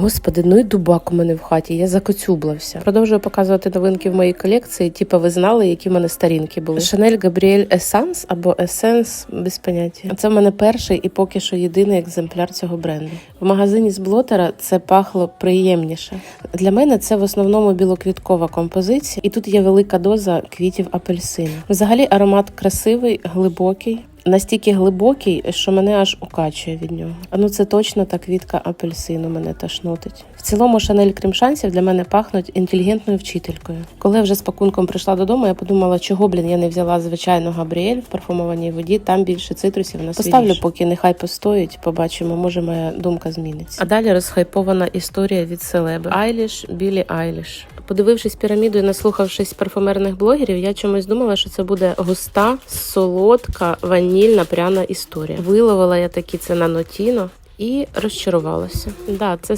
Господи, ну і дубак у мене в хаті, я закоцюблився. Продовжую показувати новинки в моїй колекції. Типа ви знали, які в мене сторінки були. Chanel Gabrielle Essence або Essence, без поняття. Це в мене перший і поки що єдиний екземпляр цього бренду. В магазині з блотера це пахло приємніше. Для мене це в основному білоквіткова композиція, і тут є велика доза квітів апельсину. Взагалі аромат красивий, глибокий. Настільки глибокий, що мене аж укачує від нього. А ну це точно та квітка апельсину мене тошнотить. В цілому Шанель крім шансів для мене пахнуть інтелігентною вчителькою. Коли вже з пакунком прийшла додому, я подумала, чого блін я не взяла звичайну Габріель в парфумованій воді. Там більше цитрусів на Поставлю, поки нехай постоїть. Побачимо, може моя думка зміниться. А далі розхайпована історія від селеби Айліш Білі Айліш. Подивившись піраміду і наслухавшись парфумерних блогерів, я чомусь думала, що це буде густа, солодка, ванільна, пряна історія. Виловила я таки це на нотіно і розчарувалася. Да, це